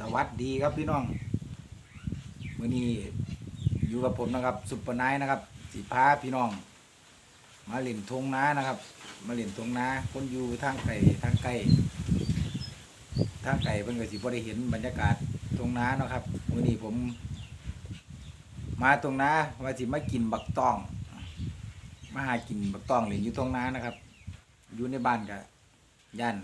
สวัสดีครับพี่น้องมื่อนี้อยู่กับผมนะครับซุปเปอร์ไนท์นะครับสีพาพี่น้อง มาเล่นทงน้านะครับ มาเล่นทงน้าคนอยู่ทางไก่ทางไก่ทางไก่เพิ่นก็สิบ่ได้เห็นบรรยากาศทงน้านะครับมื่อนี้ผม มาตรงน้าว่าสิมากินบักตอง มาหากินบักตองเล่นอยู่ตรงน้านะครับ อยู่ในบ้านก็ย่าน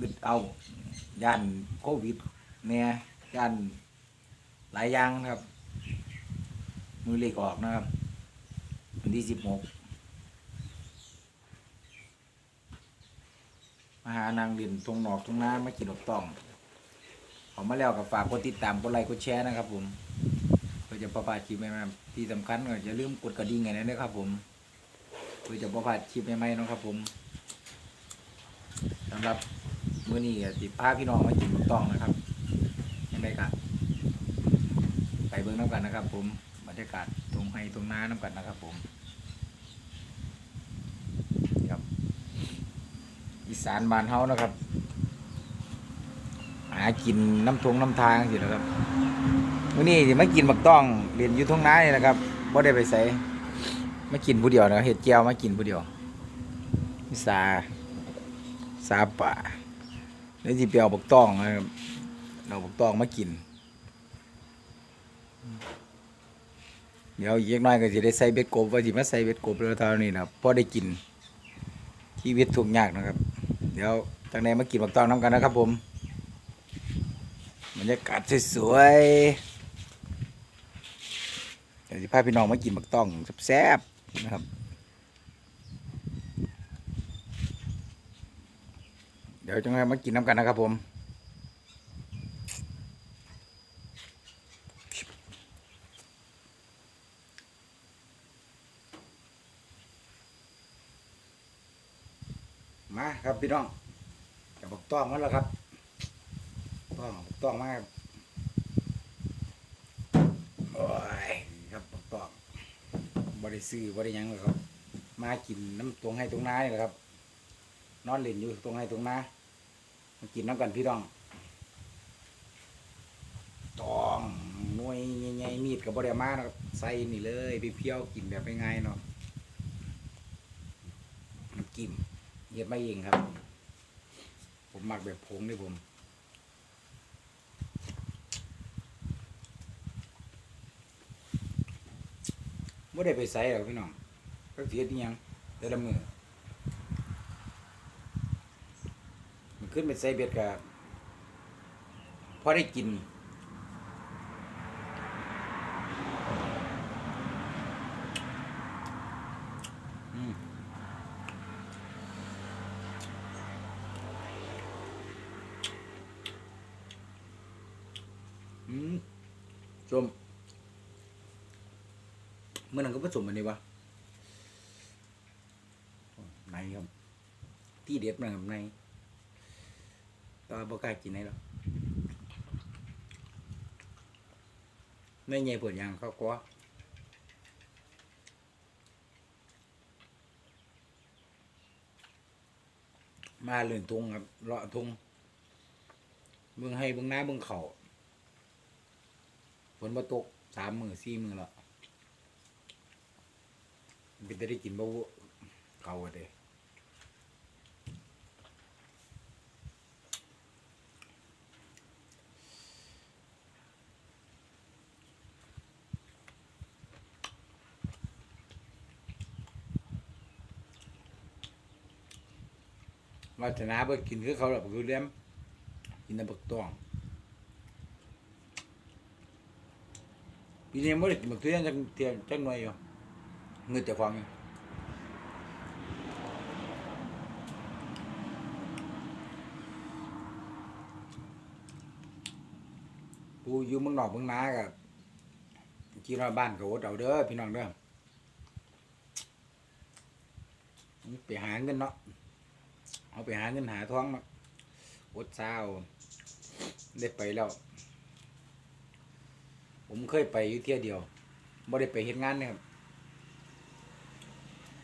บึดเอา ย่านโควิดเนี่ยย่านหลายอย่างนะครับ มือเล็กออกนะครับ วันที่สิบหกมาหานางเรียนตรงหนอกตรงน้ามากินอกต้องขอมาแล้วกับฝากกดติดตามกดไลค์กดแชร์นะครับผมเพื่อจะประพาดคลิปใหม่ๆที่สำคัญก็อย่าลืมกดกระดิ่งไงนะครับผมเพื่อจะประพาดคลิปใหม่ๆนะครับผมสำหรับ มื่อนี้ก็สิพาพี่น้องมากินหมูต้องนะครับยังไงกันไปเบิ้งน้ำกันนะครับ ผมบรรยากาศตรงไฮตรงน้าน้ำกันนะครับ ผมครับอีสานบ้านเฮานะครับ หากินน้ำทงน้ำทางสินะครับมื่อนี้สิมากินบักต้องเรียนอยู่ทงน้านี่นะครับบ่ได้ไปใส่มากินผู้เดียวนะเห็ดเจียวมากินผู้เดียวมิสาซาป่า แล้วจีเปียวบักตองนะครับเราบักตองมากิน เดี๋ยวอีกน้อยก็จะได้ใส่เบ็ดกบว่าจิมาใส่เบ็ดกบแล้วเท่านี้นะครับพอได้กินชีวิตทุกยากนะครับ เดี๋ยวจากไหนมากินบักตองน้ำกันนะครับ ผมบรรยากาศสวยๆเดี๋ยวจะพาพี่น้องมากินบักตองแซ่บๆนะครับ เดี๋ยวจะมากินน้ำกันนะครับผมมาครับพี่น้องจะบอกต้องมันแล้วครับต้องต้องมาครับโอ้ยครับบอกต้องบริซื้อบริยังเลยครับ มากินน้ำตรงให้ตรงน้านี่แหละครับ นอนเล่นอยู่ตรงไหนตรงนามากินน้ำกันพี่น้องตองหน่วยใหญ่ๆมีดกับบริมานะครับใส่นี่เลยไปเพี้ยวกินแบบง่ายๆเนาะน้ำจิ้มเย็ดมาเองครับ ผมหมักแบบผงนี่ผมไม่ได้ไปใส่หรอกพี่น้องก็เสียดียังแต่ละมือ มัน ขึ้นเป็นไซเบ็ดกับพอได้กิน อืมอืมชมเมื่อนั้นก็ผสมอันนี้วะในครับ ที่เด็ดมันครับใน ตอนบ่กล้ากินได้หรอกไม่ใหญ่ปวดยางเขากลัวมาเลื่อนทุงครับเลาะทุงเบิ่งให้เบิ่งหน้าเบิ่งเขาฝนมาตกสามมือสี่มือแล้วเป็นจะได้กินบ่วุเขาเด้ วัฒนาเบิดกินคือเขาหรอกคือเลี้ยมกินน้ำบักตองปีนี้ไม่ได้กินบักเทียนจังเทียนจังหน่อยอยู่เงินจะฟังอยู่ปูอยู่เมืองนอกเมืองนากับที่เราบ้านก็อดเอาเด้อพี่น้องเด้อไปหาเงินเนาะ เอาไปหาเงินหาท้องอดเช้าได้ไปแล้ว ผมเคยไปอยู่เที่ยวเดียวไม่ได้ไปเห็นงานเนี่ยครับ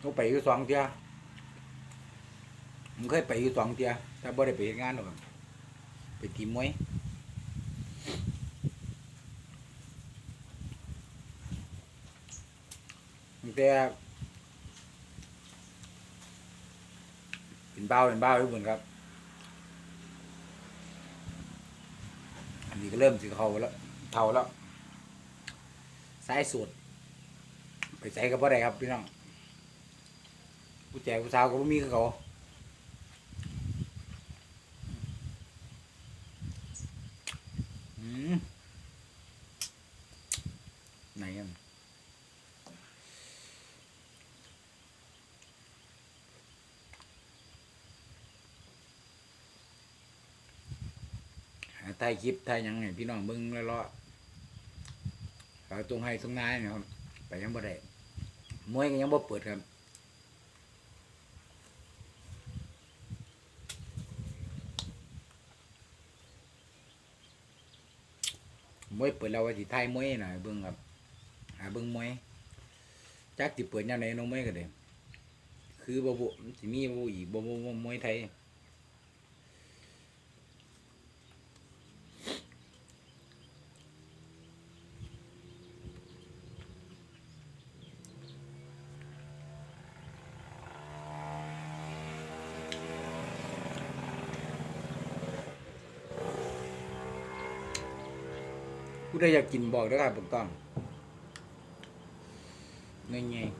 ผมไปอยู่สองเที่ยวผมเคยไปอยู่สองเที่ยวแต่ไม่ได้ไปเห็นงานหรอกไปตีมวยมีแต่ เป้าเป็นเบ้าทุกคนครับ อันนี้ก็เริ่มสิเขาแล้วเท่าแล้วสายสุดไปใส่กับพ่ได้ครับพี่น้องผู้แจกผู้สาวก็บ่มีเขาอืมไหนกัน หาถ่ายคลิปถ่ายยังไงพี่น้องเบิ่งล้วเลาะเขาตรงให้ตรงนายนะครับไปยังบ่ได้มวยก็ยังบ่เปิดครับมวยเปิดแล้วว่าสิทยมวยหน่อยเบิ่งครับหาเบิ่งมวยจักสิเปิดยามใดเน้องมวยก็ได้คือบ่บ่สิมีบ่อีกบ่บ่บ่มวยไทย ผู้ใดอยากกินบอกเด้อครับถูกต้องง่ายๆ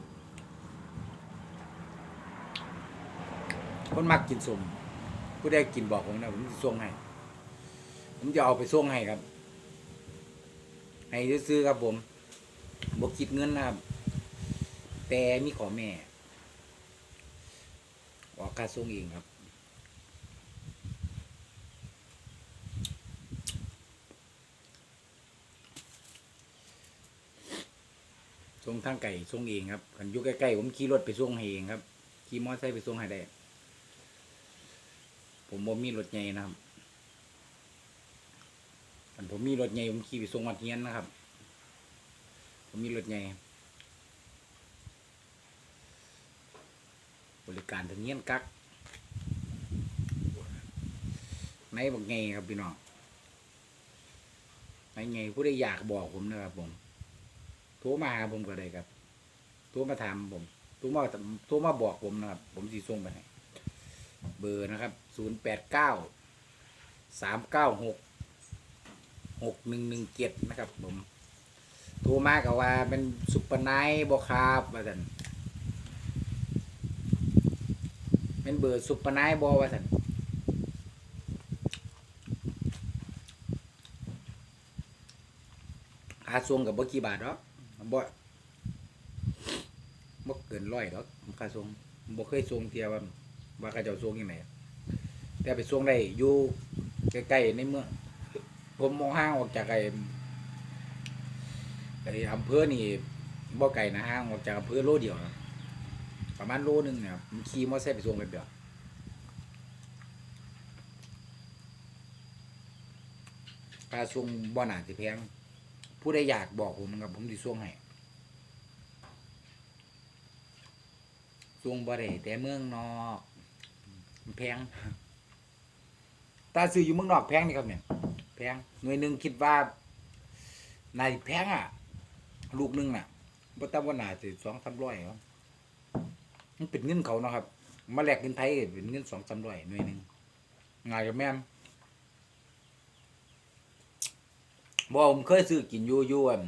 คนมักกินสมผู้ใดกินบอกผมนะผมจะส่งให้ ผมจะเอาไปส่งให้ครับ ให้ซื้อครับผมบอกคิดเงินนะครับ แต่มีขอแม่ออกค่าส่งเองครับ ส่งทางไก่ส่งเองครับคันอยู่ใกล้ๆผมขี่รถไปส่งให้เองครับขี่มอเตอร์ไซค์ไปส่งให้ได้ ผมบ่มีรถใหญ่นะครับคันผมมีรถใหญ่ผมขี่ไปส่งวัดเฮียนนะครับ ผมมีรถใหญ่บริการถึงเฮียนกักไหนบอกไงครับพี่น้องไหนไงผู้ใดอยากบอกผมนะครับผม โทรมาหาผมก็ได้ครับโทรมาถามผมโทรมาโทรมาบอกผมนะครับ ผมสีส่งไปให้เบอร์นะครับศูนย์แปดเก้าสามเก้าหกหกหนึ่งหนึ่งเจ็ดนะครับ ผมโทรมากับว่าเป็นซุปเปอร์ไนท์บอคาบว่าสันเป็นเบอร์ซุปเปอร์ไนท์บอว่าสันค่าส่งกับบ่กี่บาทหรอก บ่บ่เกินร้อยดอกค่าส่งบ่เคยส่งเที่ยว่าว่าเขาเจ้าส่งยังไงแต่ไปส่งได้อยู่ใกล้ๆในเมืองผมมองห่างออกจากไอ้ไอ้อำเภอนี่บ่ไกลนะห่างออกจากอำเภอโลเดียวนะประมาณโลนึงเนี่ยผมขี่มอเตอร์ไซค์ไปส่งไปเดียวค่าส่งบ่น่าสิแพงผู้ใดอยากบอกผมครับผมสิส่งให้ ส่งบ่ได้แต่เมืองนอกมันแพงตาซื้ออยู่เมืองนอกแพงนี่ครับเนี่ยแพงหน่วยหนึ่งคิดว่าในแพงอะ ลูกหนึ่งน่ะบ่ต่ำกว่าน่าสิสองสามร้อยครับมันเป็นเงินเขาเนาะครับ มาแลกเงินไทยเป็นเงินสองสามร้อยหน่วยหนึ่งง่ายกับแม่บ่ผมเคยซื้อกินอยู่อยู่อั่น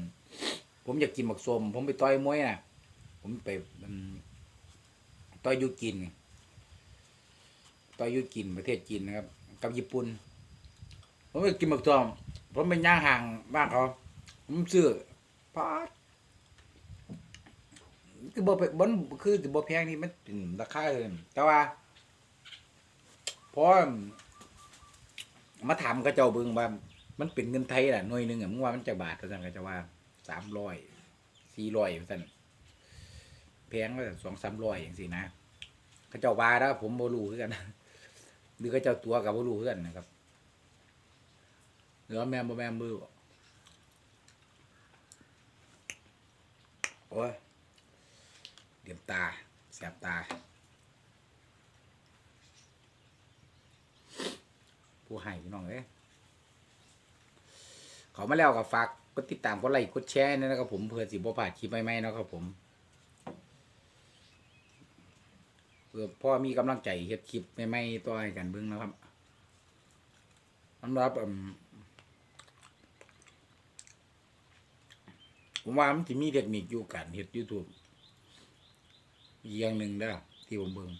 ผมอยากกินหมักสมผมไปต่อยมวยน่ะ ผมไปอืม ต่อยอยูกินต่อยอยูกินประเทศจีนนะครับ กับญี่ปุ่นผมไปกินหมักสมผมไปย่างห่างบ้านเขา ผมซื้อพาดคือบ่ไปบ่นคือสิบ่แพงนี่มันเป็นราคาเอินแต่ว่าพอมาถามเขาเจ้าเบิ่งว่า มันเป็นเงินไทยแหละหน่วยหนึ่งอะมึงว่ามันจะบาทเท่าไหร่ก็จะว่าสามร้อยสี่ร้อยสั่นแพงก็สองสามร้อยอย่างสินะ เขาเจ้าว่าแล้วผมบ่รู้คือกันหรือเขาเจ้าตัวกับบ่รู้คือกันนะครับหรือว่าแม่บ่แม่มือโอ้ยเดี๋ยวตาแสบตา ผู้ให้พี่น้องเอ้ยขามาแล้วก็ฝากกดติดตามกดไลค์กดแชร์นะครับผมเพื่อสิบ่พลาดคลิปใหม่ๆนะครับผมเพื่อพ่อมีกำลังใจเฮ็ดคลิปใหม่ๆต่อให้กันเบิ่งนะครับสำหรับผมว่ามันสิมีเทคนิคอยู่การเฮ็ด YouTube อย่างหนึ่งเด้ที่ผมเบิ่ง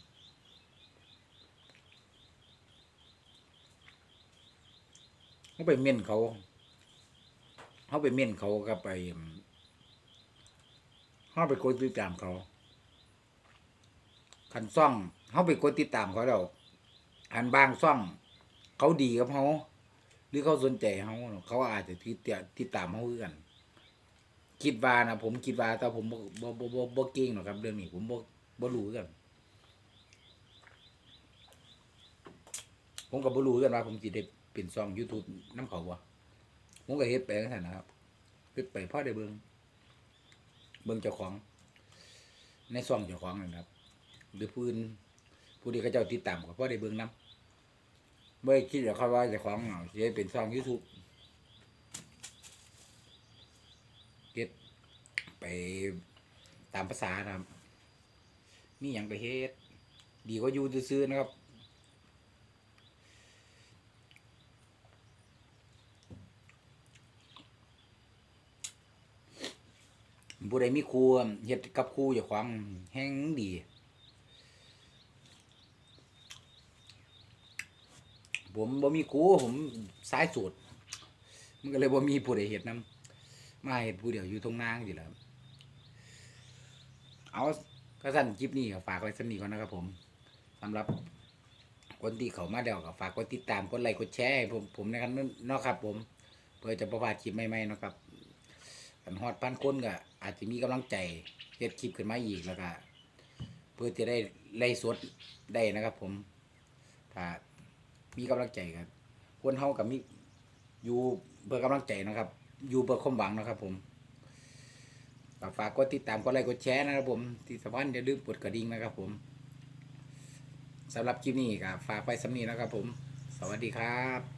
เขาไปเม่นเขา เขาไปเม่นเขาก็ไปเขาไปกดติดตามเขา คันซ่องเขาไปกดติดตามเขาแล้วอันบางซ่อง เขาดีกับเขาหรือเขาสนใจเขาเขาอาจจะติดติดตามเขาคือกันคิดว่านะผมคิดว่าแต่ผมบ่บ่บ่บ่เก่งหรอกครับ เรื่องนี้ผมบ่บ่รู้กันผมก็บ่รู้กันว่า ผมสิได้เป็นซ่อง YouTube นํเขาบ่ผมก็เฮ็ดไปจังซั่นนะครับเฮ็ดไปพอได้เบิ่งเบิ่งเจ้าของ ในซ่องเจ้าของนั่นครับ หรือผู้อื่นผู้ที่เขาเจ้าติดตามก็พอได้เบิ่งนํบ่ได้คิดว่าเขาว่าเจ้าของเอาสิให้เป็นซอง YouTube เฮ็ดไปตามภาษานะครับ มีหยังไปเฮ็ดดีกว่าอยู่ซื่อๆนะครับผู้ใดมีครูเฮ็ดกับครูเจ้าของแห่งดี ผมบ่มีครูผมสายสูตรมันก็เลยบ่มีผู้ใดเฮ็ดนํมาเฮ็ดผู้เดียวอยู่ตรงนางสิล่ะครับเอาก็สั่นคลิปนี้ฝากไว้สนี้ก่อนนะครับผมสำหรับคนที่เขามาแล้วก็ฝากกดติดตามกดไลค์กดแชร์ผมผมนะครับนาะครับ ผม เพื่อจะประพาคลิปใหม่ๆนะครับกันฮอดพันคนก็อาจจะมีกำลังใจเฮ็ดคลิปขึ้นมาอีกแล้วก็เพื่อจะได้ไล่สดได้นะครับ ผมถ้า มีกำลังใจครับคนเฮากับมีอยู่เพื่อกำลังใจนะครับ อยู่เพื่อความหวังนะครับ ผมก็ฝากกดติดตามกดไลค์กดแชร์นะครับ ผม ที่สำคัญอย่าลืมกดกระดิ่งนะครับ ผมสำหรับคลิปนี้ก็ฝากไปสำนีนะครับ ผม สวัสดีครับ